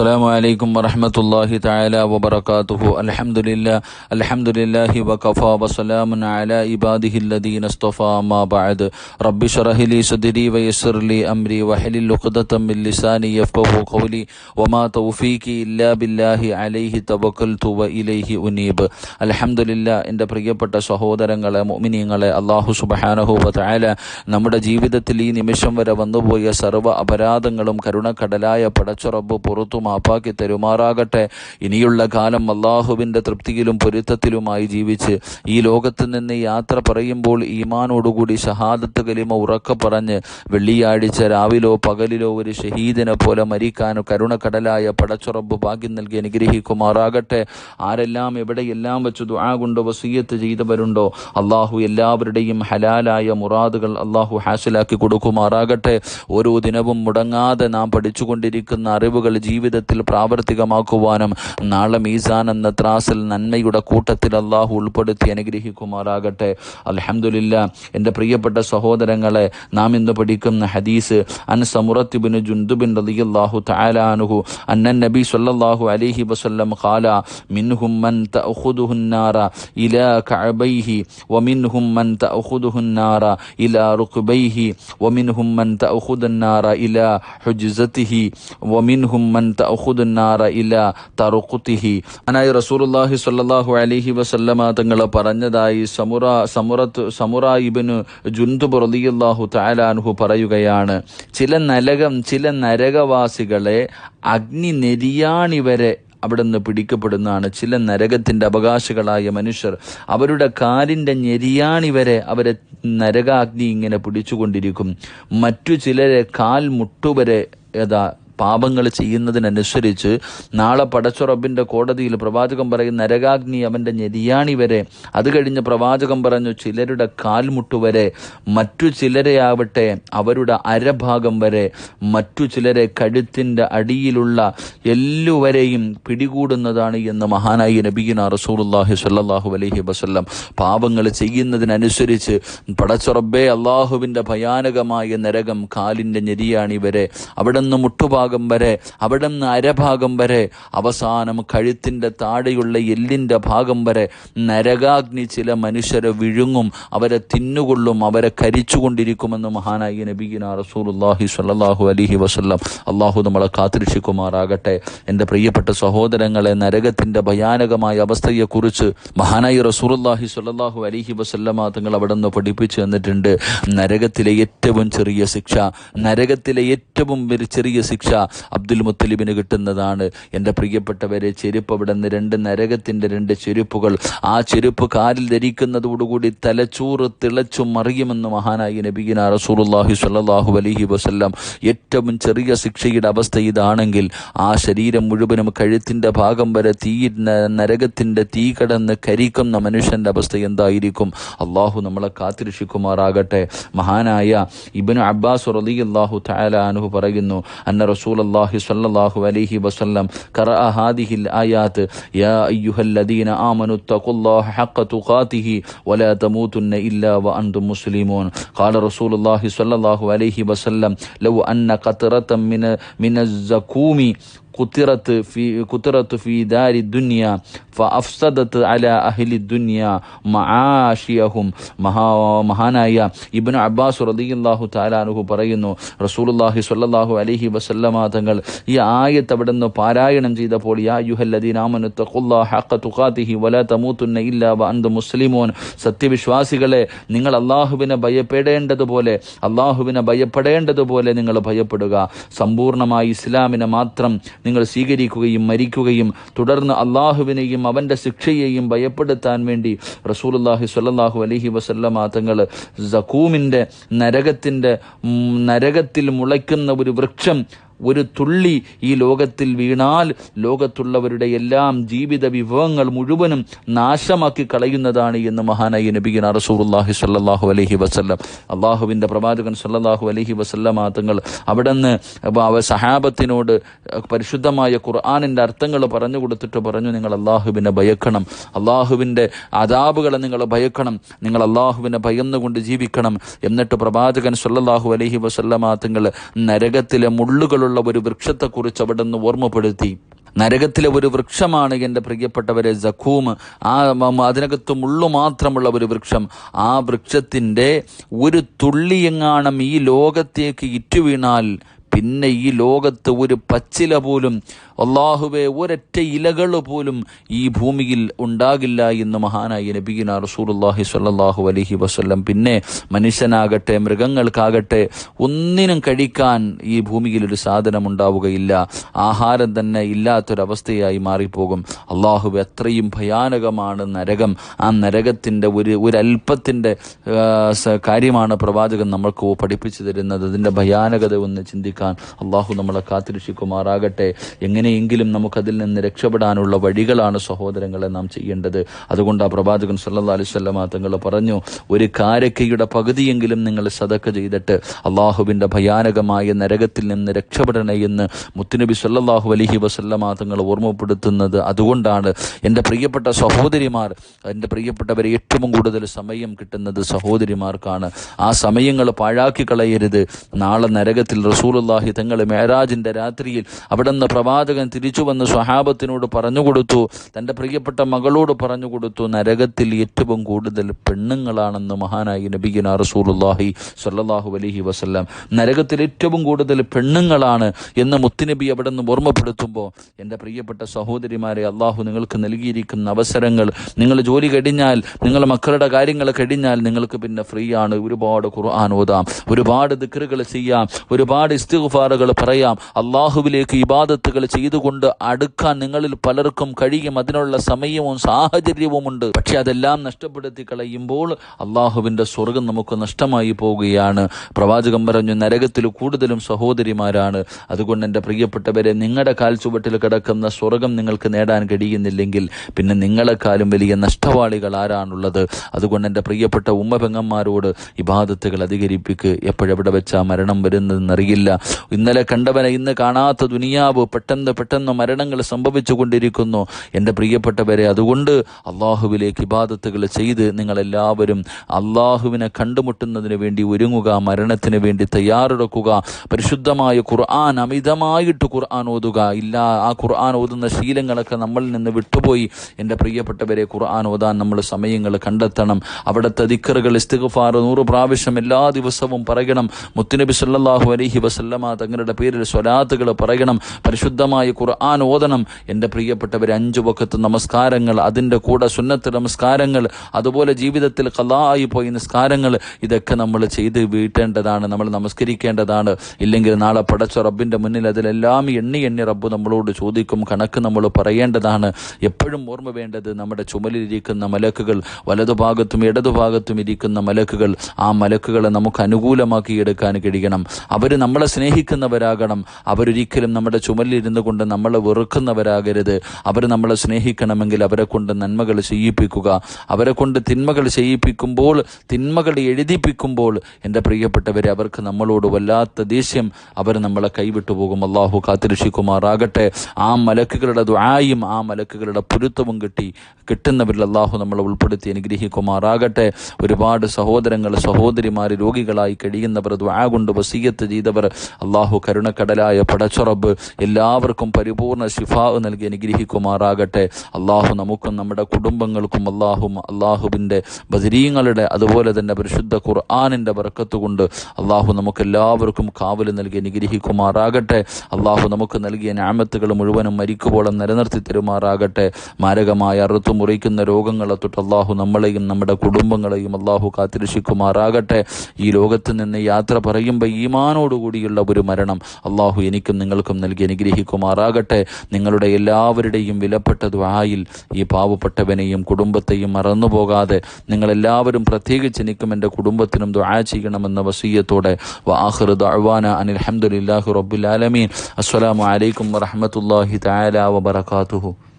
السلام عليكم ورحمة الله تعالى وبركاته الحمد لله الحمد لله وكفى وسلام على عباده الذين اصطفى ما بعد رب اشرح لي صدري ويسر لي أمري واحلل عقدة من لساني يفقه قولي وما توفيقي إلا بالله عليه توكلت وإليه أنيب الحمد لله എൻ്റെ പ്രിയപ്പെട്ട സഹോദരങ്ങളെ മുഅ്മിനീങ്ങളെ അള്ളാഹു സുബ്ഹാനഹു വതആല നമ്മുടെ ജീവിതത്തിൽ ഈ നിമിഷം വരെ വന്നുപോയ സർവ്വ അപരാധങ്ങളും കരുണക്കടലായ പടച്ചുറബ് പുറത്തു മാപ്പാക്കി തരുമാറാകട്ടെ. ഇനിയുള്ള കാലം അള്ളാഹുവിന്റെ തൃപ്തിയിലും പൊരുത്തത്തിലുമായി ജീവിച്ച് ഈ ലോകത്ത് നിന്ന് യാത്ര പറയുമ്പോൾ ഈമാനോടുകൂടി ഷഹാദത്ത് കലിമ ഉറക്കെ പറഞ്ഞ് വെള്ളിയാഴ്ച രാവിലോ പകലിലോ ഒരു ഷഹീദിനെ പോലെ മരിക്കാൻ കരുണക്കടലായ പടച്ചുറബ് ഭാഗ്യം നൽകി അനുഗ്രഹിക്കുമാറാകട്ടെ. ആരെല്ലാം എവിടെയെല്ലാം വെച്ച് ദുആ കൊണ്ടോ വസീയത്ത് ചെയ്തവരുണ്ടോ അള്ളാഹു എല്ലാവരുടെയും ഹലാലായ മുറാദുകൾ അള്ളാഹു ഹാസിലാക്കി കൊടുക്കുമാറാകട്ടെ. ഓരോ ദിനവും മുടങ്ങാതെ നാം പഠിച്ചുകൊണ്ടിരിക്കുന്ന അറിവുകൾ ജീവിതത്തിൽ പ്രാവർത്തികമാക്കുവാനും നാളെ മീസാൻ എന്ന ത്രാസിൽ നന്മയുടെ കൂട്ടത്തിൽ അള്ളാഹു ഉൾപ്പെടുത്തി അനുഗ്രഹിക്കുമാറാകട്ടെ. അലഹമുല്ല എന്റെ പ്രിയപ്പെട്ട സഹോദരങ്ങളെ നാം ഇന്ന് പഠിക്കുന്ന ഹദീസ് അൻ സമുറത്തിബിന് ജുന്ദുബിൻ റലിയല്ലാഹു താലാനുഹു അന്നൻ നബി സല്ലാഹു അലിഹി വസല്ലം ഖാല മിൻഹും മൻ തഅഖുദുഹുന്നാറ ഇലാ കഅബൈഹി വമിൻഹും മൻ തഅഖുദുഹുന്നാറ ഇലാ റുക്ബൈഹി വമിൻഹും മൻ തഅഖുദുന്നാറ ഇലാ ഹുജ്സതിഹി വമിൻഹും മൻ തഅഹുദുന്നാറ ഇല തറുക്കുത്തിഹി അനായി റസൂറുല്ലാഹി സല്ലാഹു അലിഹി വസല്ലമ തങ്ങൾ പറഞ്ഞതായി സമുറ സമുറത്ത് സമുറ ഇബിന് ജുന്തുബ് റലിയുല്ലാഹു താലാൻഹു പറയുകയാണ്. ചില നരകം ചില നരകവാസികളെ അഗ്നി നെരിയാണി വരെ അവിടുന്ന് പിടിക്കപ്പെടുന്നതാണ്. ചില നരകത്തിന്റെ അവകാശികളായ മനുഷ്യർ അവരുടെ കാലിന്റെ ഞെരിയാണി വരെ അവരെ നരകാഗ്നി ഇങ്ങനെ പിടിച്ചുകൊണ്ടിരിക്കും. മറ്റു ചിലരെ കാൽ മുട്ടുവരെ ഏതാ പാപങ്ങൾ ചെയ്യുന്നതിനനുസരിച്ച് നാളെ പടച്ചുറബിന്റെ കോടതിയിൽ പ്രവാചകം പറയും നരകാഗ്നി അവന്റെ ഞെരിയാണി വരെ. അത് കഴിഞ്ഞ് പ്രവാചകം പറഞ്ഞു ചിലരുടെ കാൽമുട്ട് വരെ മറ്റു ചിലരെ ആവട്ടെ അവരുടെ അരഭാഗം വരെ മറ്റു ചിലരെ കഴുത്തിന്റെ അടിയിലുള്ള എല്ലുവരെയും പിടികൂടുന്നതാണ് എന്ന് മഹാനായി നബീന റസൂലുള്ളാഹി സല്ലാഹു അലഹി വസ്ല്ലാം പാപങ്ങൾ ചെയ്യുന്നതിനനുസരിച്ച് പടച്ചുറബേ അള്ളാഹുവിന്റെ ഭയാനകമായ നരകം കാലിന്റെ ഞെരിയാണി വരെ. അവിടെ നിന്ന് മുട്ടുഭാഗം വരെ അവിടെ നിന്ന് അരഭാഗം വരെ അവസാനം കഴുത്തിന്റെ താഴെയുള്ള എല്ലിന്റെ ഭാഗം വരെ നരകാഗ്നി ചില മനുഷ്യരെ വിഴുങ്ങും അവരെ തിന്നുകൊള്ളും അവരെ കരിച്ചുകൊണ്ടിരിക്കുമെന്ന് മഹാനായി നബീന റസൂലുല്ലാഹി സ്വല്ലാഹു അലിഹി വസല്ലം അള്ളാഹു നമ്മളെ കാത്തിരക്ഷിക്കുമാറാകട്ടെ. എന്റെ പ്രിയപ്പെട്ട സഹോദരങ്ങളെ നരകത്തിന്റെ ഭയാനകമായ അവസ്ഥയെക്കുറിച്ച് മഹാനായി റസൂലുല്ലാഹി സ്വല്ലാഹു അലിഹി വസല്ലമ തങ്ങൾ അവിടെ നിന്ന് പഠിപ്പിച്ചു തന്നിട്ടുണ്ട്. നരകത്തിലെ ഏറ്റവും ചെറിയ ശിക്ഷ നരകത്തിലെ ഏറ്റവും ചെറിയ ശിക്ഷ അബ്ദുൽ മുത്തലിബിന് കിട്ടുന്നതാണ്. എന്റെ പ്രിയപ്പെട്ടവരെ ചെരുപ്പ് അവിടെ നിന്ന് രണ്ട് നരകത്തിന്റെ രണ്ട് ചെരുപ്പുകൾ. ആ ചെരുപ്പ് കാലിൽ ധരിക്കുന്നതോടുകൂടി തലച്ചോറ് തിളച്ചു മറിയുമെന്ന് മഹാനായി നബീന റസൂലുള്ളാഹി സ്വല്ലല്ലാഹു അലഹി വസ്ല്ലാം ഏറ്റവും ചെറിയ ശിക്ഷയുടെ അവസ്ഥ ഇതാണെങ്കിൽ ആ ശരീരം മുഴുവനും കഴുത്തിന്റെ ഭാഗം വരെ തീ നരകത്തിന്റെ തീ കടന്ന് കരിക്കുന്ന മനുഷ്യന്റെ അവസ്ഥ എന്തായിരിക്കും? അള്ളാഹു നമ്മളെ കാത്തിരക്ഷിക്കുമാറാകട്ടെ. മഹാനായ ഇബ്നു അബ്ബാസ് റളിയല്ലാഹു അള്ളാഹു താലാനുഹു പറയുന്നു അന്ന رسول الله صلى الله عليه وسلم قرأ هذه الآيات يا أيها الذين آمنوا اتقوا الله حق تقاته ولا تموتن إلا وأنتم مسلمون قال رسول الله صلى الله عليه وسلم لو أن قطرة من من الزكوم قطرت في قطرت في دار الدنيا അഫ്സദത്ത് അല അഹ്ലി ദുനിയ മഹാ മഹാനായ ഇബിന് അബ്ബാസ് റദിയല്ലാഹു താലാനുഹു പറയുന്നു റസൂലുല്ലാഹി സ്വല്ലാഹു അലഹി വസല്ലമ ഈ ആയത്ത് അവിടെ നിന്ന് പാരായണം ചെയ്തപ്പോൾ യാ യുഹല്ലദീനാമനുത്തുഖാത്തിഹി വല തമൂത്തുന്ന ഇല്ല അന്ത് മുസ്ലിമോൻ. സത്യവിശ്വാസികളെ നിങ്ങൾ അള്ളാഹുവിനെ ഭയപ്പെടേണ്ടതുപോലെ അള്ളാഹുവിനെ ഭയപ്പെടേണ്ടതുപോലെ നിങ്ങൾ ഭയപ്പെടുക. സമ്പൂർണമായി ഇസ്ലാമിനെ മാത്രം നിങ്ങൾ സ്വീകരിക്കുകയും മരിക്കുകയും തുടർന്ന് അള്ളാഹുവിനെയും അവന്റെ ശിക്ഷയെയും ഭയപ്പെടുത്താൻ വേണ്ടി റസൂലുള്ളാഹി സ്വല്ലല്ലാഹു അലൈഹി വസല്ലമ തങ്ങൾ സക്കൂമിന്റെ നരകത്തിന്റെ നരകത്തിൽ മുളയ്ക്കുന്ന ഒരു വൃക്ഷം ഒരു തുള്ളി ഈ ലോകത്തിൽ വീണാൽ ലോകത്തുള്ളവരുടെ എല്ലാം ജീവിത വിഭവങ്ങൾ മുഴുവനും നാശമാക്കി കളയുന്നതാണ് എന്ന് മഹാനായി നബിഗിന റസൂറുല്ലാഹി സല്ലാഹു അലഹി വസ്ല്ലം. അള്ളാഹുവിന്റെ പ്രവാചകൻ സല്ലാഹു അലഹി വസ്ല്ലാം തങ്ങൾ അവിടെ നിന്ന് സഹാബത്തിനോട് പരിശുദ്ധമായ ഖുർആാനിന്റെ അർത്ഥങ്ങൾ പറഞ്ഞു കൊടുത്തിട്ട് പറഞ്ഞു നിങ്ങൾ അള്ളാഹുവിനെ ഭയക്കണം. അള്ളാഹുവിന്റെ അതാബുകളെ നിങ്ങൾ ഭയക്കണം. നിങ്ങൾ അള്ളാഹുവിനെ ഭയന്നുകൊണ്ട് ജീവിക്കണം. എന്നിട്ട് പ്രവാചകൻ സല്ലാഹു അലഹി വസല്ലമ തങ്ങൾ നരകത്തിലെ മുള്ളുകളുള്ള നരകത്തിലുള്ള ഒരു വൃക്ഷത്തെക്കുറിച്ച് അവിടെ നിന്ന് ഓർമ്മപ്പെടുത്തി. നരകത്തിലെ ഒരു വൃക്ഷമാണ് എന്റെ പ്രിയപ്പെട്ടവരെ ജഖൂം. ആ അതിനകത്ത് മുള്ളു മാത്രമുള്ള ഒരു വൃക്ഷം. ആ വൃക്ഷത്തിന്റെ ഒരു തുള്ളിയെങ്ങാണം ഈ ലോകത്തേക്ക് ഇറ്റുവീണാൽ പിന്നെ ഈ ലോകത്ത് ഒരു പച്ചില പോലും അള്ളാഹുവെ ഒരൊറ്റ ഇലകൾ പോലും ഈ ഭൂമിയിൽ ഉണ്ടാകില്ല എന്ന് മഹാനായ നബീന റസൂലുള്ളാഹി സ്വല്ലല്ലാഹു അലഹി വസല്ലം. പിന്നെ മനുഷ്യനാകട്ടെ മൃഗങ്ങൾക്കാകട്ടെ ഒന്നിനും കഴിക്കാൻ ഈ ഭൂമിയിൽ ഒരു സാധനം ഉണ്ടാവുകയില്ല. ആഹാരം തന്നെ ഇല്ലാത്തൊരവസ്ഥയായി മാറിപ്പോകും. അള്ളാഹു എത്രയും ഭയാനകമാണ് നരകം. ആ നരകത്തിന്റെ ഒരു ഒരു അല്പത്തിന്റെ കാര്യമാണ് പ്രവാചകൻ നമ്മൾക്ക് പഠിപ്പിച്ചു തരുന്നത്. അതിന്റെ ഭയാനകത ഒന്ന് ചിന്തിക്കാൻ അള്ളാഹു നമ്മളെ കാത്തിരക്ഷിക്കുമാറാകട്ടെ. എങ്ങനെയെങ്കിലും നമുക്കതിൽ നിന്ന് രക്ഷപ്പെടാനുള്ള വഴികളാണ് സഹോദരങ്ങളെ നാം ചെയ്യേണ്ടത്. അതുകൊണ്ട് ആ പ്രവാചകൻ സല്ലാ അലൈഹി വസല്ലമ തങ്ങൾ പറഞ്ഞു ഒരു കാരക്കയുടെ പകുതിയെങ്കിലും നിങ്ങൾ സതക്ക ചെയ്തിട്ട് അള്ളാഹുവിന്റെ ഭയാനകമായ നരകത്തിൽ നിന്ന് രക്ഷപ്പെടണേ എന്ന് മുത്തുനബി സല്ലാഹു അലഹി വസല്ലമ തങ്ങൾ ഓർമ്മപ്പെടുത്തുന്നത് അതുകൊണ്ടാണ് എന്റെ പ്രിയപ്പെട്ട സഹോദരിമാർ എന്റെ പ്രിയപ്പെട്ടവരെ ഏറ്റവും കൂടുതൽ സമയം കിട്ടുന്നത് സഹോദരിമാർക്കാണ്. ആ സമയങ്ങൾ പാഴാക്കി കളയരുത്. നാളെ നരകത്തിൽ റസൂലുള്ളാഹി തങ്ങൾ മേരാജിന്റെ രാത്രിയിൽ അവിടെ നിന്ന് പ്രവാചകൻ തിരിച്ചു വന്ന് സ്വഹാബത്തിനോട് പറഞ്ഞുകൊടുത്തു തന്റെ പ്രിയപ്പെട്ട മകളോട് പറഞ്ഞു കൊടുത്തു. നരകത്തിൽ ഏറ്റവും കൂടുതൽ പെണ്ണുങ്ങളാണെന്ന് മഹാനായി നബിഗിന റസൂലുല്ലാഹി സല്ലാഹു അലഹി വസ്ല്ലാം. നരകത്തിൽ ഏറ്റവും കൂടുതൽ പെണ്ണുങ്ങളാണ് എന്ന് മുത്തുനബി നിന്ന് ഓർമ്മപ്പെടുത്തുമ്പോൾ എന്റെ പ്രിയപ്പെട്ട സഹോദരിമാരെ അള്ളാഹു നിങ്ങൾക്ക് നൽകിയിരിക്കുന്ന അവസരങ്ങൾ നിങ്ങൾ ജോലി കഴിഞ്ഞാൽ നിങ്ങൾ മക്കളുടെ കാര്യങ്ങൾ കഴിഞ്ഞാൽ നിങ്ങൾക്ക് പിന്നെ ഫ്രീ ആണ്. ഒരുപാട് ഖുർആൻ ഓതാം. ഒരുപാട് ദിക്കറുകൾ ചെയ്യാം. ഒരുപാട് ഇസ്തിഗ്ഫാറുകൾ പറയാം അള്ളാഹുവിലേക്ക് ഇബാദത്തുകൾ ചെയ്തുകൊണ്ട് അടുക്കാൻ നിങ്ങളിൽ പലർക്കും കഴിയും അതിനുള്ള സമയവും സാഹചര്യവുമുണ്ട് പക്ഷെ അതെല്ലാം നഷ്ടപ്പെടുത്തി കളയുമ്പോൾ അള്ളാഹുവിന്റെ സ്വർഗം നമുക്ക് നഷ്ടമായി പോവുകയാണ്. പ്രവാചകം പറഞ്ഞു നരകത്തിൽ കൂടുതലും സഹോദരിമാരാണ്. അതുകൊണ്ട് എന്റെ പ്രിയപ്പെട്ടവരെ നിങ്ങളുടെ കാൽ ചുവട്ടിൽ കിടക്കുന്ന സ്വർഗം നിങ്ങൾക്ക് നേടാൻ കഴിയുന്നില്ലെങ്കിൽ പിന്നെ നിങ്ങളെക്കാളും വലിയ നഷ്ടവാളികൾ ആരാണുള്ളത്? അതുകൊണ്ട് എന്റെ പ്രിയപ്പെട്ട ഉമ്മ പെങ്ങന്മാരോട് ഇബാദത്തുകൾ അധികരിപ്പിക്ക്. എപ്പോഴെവിടെ വെച്ചാ മരണം വരുന്നതെന്നറിയില്ല. ഇന്നലെ കണ്ടവനെ ഇന്ന് കാണാത്ത ദുനിയാവ് പെട്ടെന്ന് പെട്ടെന്ന് മരണങ്ങൾ സംഭവിച്ചു കൊണ്ടിരിക്കുന്നു. എന്റെ പ്രിയപ്പെട്ടവരെ അതുകൊണ്ട് അള്ളാഹുവിലേക്ക് ഇബാദത്തുകൾ ചെയ്ത് നിങ്ങളെല്ലാവരും അള്ളാഹുവിനെ കണ്ടുമുട്ടുന്നതിന് വേണ്ടി ഒരുങ്ങുക മരണത്തിന് വേണ്ടി തയ്യാറെടുക്കുക പരിശുദ്ധമായ ഖുർആൻ അമിതമായിട്ട് ഖുർആൻ ഓതുക. ഇല്ല ആ ഖുർആൻ ഓതുന്ന ശീലങ്ങളൊക്കെ നമ്മളിൽ നിന്ന് വിട്ടുപോയി. എന്റെ പ്രിയപ്പെട്ടവരെ ഖുർആൻ ഓതാൻ നമ്മൾ സമയങ്ങൾ കണ്ടെത്തണം. അവിടുത്തെ ദിക്കറുകൾ ഇസ്തിഗ്ഫാർ നൂറ് പ്രാവശ്യം എല്ലാ ദിവസവും പറയണം. മുത്തുനബി സല്ലല്ലാഹു അലൈഹി വസല്ലമ തങ്ങളുടെ പേരിൽ സ്വലാത്തുകൾ പറയണം പരിശുദ്ധമായ ഖുർആൻ ഓതണം. എന്റെ പ്രിയപ്പെട്ടവർ അഞ്ചു വക്കത്ത് നമസ്കാരങ്ങൾ അതിന്റെ കൂടെ സുന്നത്ത് നമസ്കാരങ്ങൾ അതുപോലെ ജീവിതത്തിൽ കലായി പോയ നിസ്കാരങ്ങൾ ഇതൊക്കെ നമ്മൾ ചെയ്ത് വീട്ടേണ്ടതാണ് നമ്മൾ നമസ്കരിക്കേണ്ടതാണ്. ഇല്ലെങ്കിൽ നാളെ പടച്ച റബ്ബിന്റെ മുന്നിൽ അതിലെല്ലാം എണ്ണി എണ്ണി റബ്ബ് നമ്മളോട് ചോദിക്കും കണക്ക് നമ്മൾ പറയേണ്ടതാണ്. എപ്പോഴും ഓർമ്മ വേണ്ടത് നമ്മുടെ ചുമലിലിരിക്കുന്ന മലക്കുകൾ വലതുഭാഗത്തും ഇടതുഭാഗത്തും ഇരിക്കുന്ന മലക്കുകൾ ആ മലക്കുകളെ നമുക്ക് അനുകൂലമാക്കി എടുക്കാൻ കഴിയണം. അവർ നമ്മളെ സ്നേഹിക്കുന്നവരാകണം. അവരൊരിക്കലും നമ്മുടെ ചുമലിലിരുന്ന് കൊണ്ട് നമ്മളെ വെറുക്കുന്നവരാകരുത്. അവർ നമ്മളെ സ്നേഹിക്കണമെങ്കിൽ അവരെ കൊണ്ട് നന്മകൾ ചെയ്യിപ്പിക്കുക. അവരെ കൊണ്ട് തിന്മകൾ ചെയ്യിപ്പിക്കുമ്പോൾ തിന്മകൾ എഴുതിപ്പിക്കുമ്പോൾ എന്റെ പ്രിയപ്പെട്ടവരെ അവർക്ക് നമ്മളോട് വല്ലാത്ത ദേഷ്യം അവർ നമ്മളെ കൈവിട്ടു പോകും. അള്ളാഹു കാത്തിരക്ഷിക്കുമാറാകട്ടെ. ആ മലക്കുകളുടെ ദ്വായും ആ മലക്കുകളുടെ പൊരുത്തവും കിട്ടി. കിട്ടുന്നവരിൽ അള്ളാഹു നമ്മളെ ഉൾപ്പെടുത്തി അനുഗ്രഹിക്കുമാറാകട്ടെ. ഒരുപാട് സഹോദരങ്ങൾ സഹോദരിമാർ രോഗികളായി കഴിയുന്നവർ ദ്വാ കൊണ്ട് വസീയത്ത് ചെയ്തവർ അള്ളാഹു കരുണക്കടലായ പടച്ചുറബ് എല്ലാവർക്കും പരിപൂർണ ശിഫാവ് നൽകി അനുഗ്രഹിക്കുമാറാകട്ടെ. അള്ളാഹു നമുക്കും നമ്മുടെ കുടുംബങ്ങൾക്കും അള്ളാഹും അള്ളാഹുവിന്റെ ബദരീങ്ങളുടെ അതുപോലെ തന്നെ പരിശുദ്ധ ഖുർആാനിന്റെ ബർക്കത്ത് കൊണ്ട് അള്ളാഹു നമുക്കെല്ലാവർക്കും കാവൽ നൽകി അനുഗ്രഹിക്കുമാറാകട്ടെ. അള്ളാഹു നമുക്ക് നൽകിയ ഞാമത്തുകൾ മുഴുവനും മരിക്കുവോളം നിലനിർത്തി തരുമാറാകട്ടെ. മാരകമായ അറുത്തു മുറിക്കുന്ന രോഗങ്ങളെ തൊട്ട് അള്ളാഹു നമ്മളെയും നമ്മുടെ കുടുംബങ്ങളെയും അള്ളാഹു കാത്തിരക്ഷിക്കുമാറാകട്ടെ. ഈ ലോകത്ത് നിന്ന് യാത്ര പറയുമ്പോൾ ഈമാനോടുകൂടിയുള്ള ഒരു മരണം അള്ളാഹു എനിക്കും നിങ്ങൾക്കും നൽകി അനുഗ്രഹിക്കുമാറാകട്ടെ. നിങ്ങളുടെ എല്ലാവരുടെയും വിലപ്പെട്ട ദ്വായിൽ ഈ പാവപ്പെട്ടവനെയും കുടുംബത്തെയും മറന്നുപോകാതെ നിങ്ങളെല്ലാവരും പ്രത്യേകിച്ച് എനിക്കും എന്റെ കുടുംബത്തിനും ദ്വാ ചെയ്യണമെന്ന വസീയത്തോടെ. വാഹൃ ദഅ്വാന അനിൽ ഹംദുലില്ലാഹി റബ്ബിൽ ആലമീൻ. അസ്സലാമു അലൈക്കും വറഹ്മത്തുള്ളാഹി തആല വബറകാതുഹു.